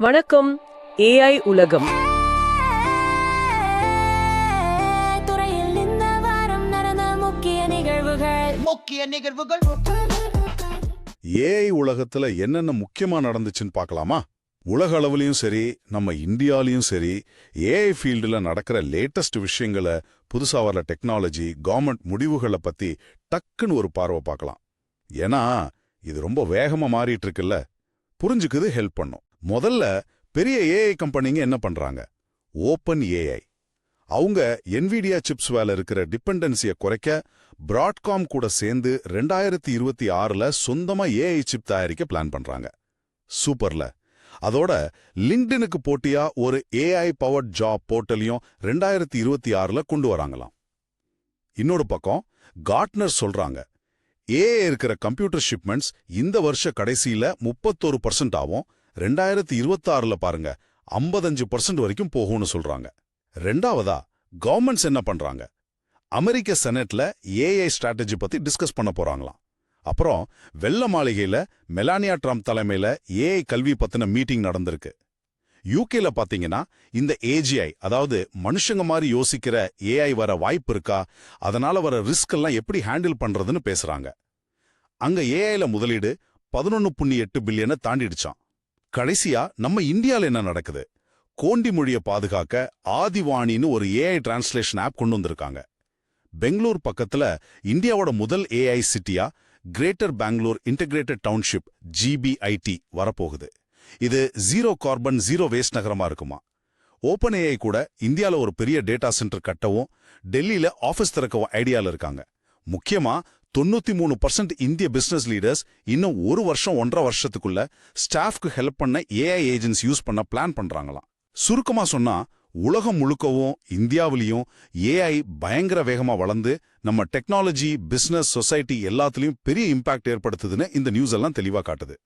வணக்கம் ஏஐ உலகம். துறையில் இந்த வாரம் நடந்த முக்கிய நிகழ்வுகள். முக்கிய நிகழ்வுகள். ஏஐ உலகத்துல என்னென்ன முக்கியமா நடந்துச்சுன்னு பார்க்கலாமா? உலக அளவுலயும் சரி நம்ம இந்தியாலயும் சரி ஏஐ ஃபீல்டுல நடக்கிற லேட்டஸ்ட் விஷயங்களை புதுசா வர டெக்னாலஜி கவர்மெண்ட் முடிவுகளை பத்தி டக்குன்னு ஒரு பார்வை பார்க்கலாம். ஏன்னா இது ரொம்ப வேகமா மாறிட்டு இருக்குல்ல. புரிஞ்சுக்குது ஹெல்ப் பண்ணும். முதல்ல பெரிய ஏஐ கம்பெனிங்க என்ன பண்றாங்க? ஓப்பன் ஏஐ அவங்க என்விடியா சிப்ஸ் வேல இருக்கிற டிபெண்டன்சியை குறைக்க பிராட்காம் கூட சேர்ந்து ரெண்டாயிரத்தி இருபத்தி ஆறுல சொந்தமா ஏஐ சிப் தயாரிக்க பிளான் பண்றாங்க. சூப்பர்ல அதோட லிங்க்டினுக்கு போட்டியா ஒரு ஏஐ பவர்ட் ஜாப் போர்ட்டலையும் ரெண்டாயிரத்தி இருபத்தி ஆறுல கொண்டு வராங்களாம். இன்னொரு பக்கம் கார்ட்னர் சொல்றாங்க ஏஐ இருக்கிற கம்ப்யூட்டர் ஷிப்மெண்ட்ஸ் இந்த வருஷ கடைசியில் முப்பத்தொரு பர்சன்ட் ஆகும் ரெண்டாயிரத்தி இருபத்தாறுல பாருங்க ஐம்பத்தஞ்சு பர்சன்ட் வரைக்கும் போகும்னு சொல்றாங்க. ரெண்டாவதா கவர்மெண்ட்ஸ் என்ன பண்றாங்க? அமெரிக்க செனட்ல ஏஐ ஸ்ட்ராட்டஜி பத்தி டிஸ்கஸ் பண்ண போறாங்களாம். அப்புறம் வெள்ள மாளிகையில மெலானியா ட்ரம்ப் தலைமையில ஏஐ கல்வி பத்தின மீட்டிங் நடந்திருக்கு. யூகேல பாத்தீங்கன்னா இந்த ஏஜிஐ அதாவது மனுஷங்க மாதிரி யோசிக்கிற ஏஐ வர வாய்ப்பு இருக்கா? அதனால வர ரிஸ்க் எல்லாம் எப்படி ஹேண்டில் பண்றதுன்னு பேசுறாங்க. அங்க ஏஐல முதலீடு பதினொன்னு புள்ளி எட்டு பில்லியனை தாண்டிடுச்சான் கடைசியா நம்ம இந்தியால என்ன நடக்குது? கோண்டி மொழியை பாதுகாக்க ஆதிவாணின்னு ஒரு ஏஐ டிரான்ஸ்லேஷன் ஆப் கொண்டு வந்திருக்காங்க. பெங்களூர் பக்கத்துல இந்தியாவோட முதல் AI சிட்டியா greater Bangalore integrated township GBIT வரப்போகுது. இது ஜீரோ கார்பன் ஜீரோ வேஸ்ட் நகரமா இருக்குமா? ஓப்பன் ஏஐ கூட இந்தியால ஒரு பெரிய டேட்டா சென்டர் கட்டவும் டெல்லியில் ஆஃபீஸ் திறக்கவும் ஐடியால இருக்காங்க. முக்கியமா தொண்ணூத்தி மூணு பர்சன்ட் இந்திய பிசினஸ் லீடர்ஸ் இன்னும் ஒரு வருஷம் ஒன்றரை வருஷத்துக்குள்ள ஸ்டாஃப்க்கு ஹெல்ப் பண்ண ஏஐ ஏஜென்ட்ஸ் யூஸ் பண்ண பிளான் பண்றாங்களாம். சுருக்கமா சொன்னா உலகம் முழுக்கவும் இந்தியாவிலையும் ஏஐ பயங்கர வேகமா வளர்ந்து நம்ம டெக்னாலஜி பிசினஸ் சொசைட்டி எல்லாத்துலயும் பெரிய இம்பாக்ட் ஏற்படுத்துதுன்னு இந்த நியூஸ் எல்லாம் தெளிவா காட்டுது.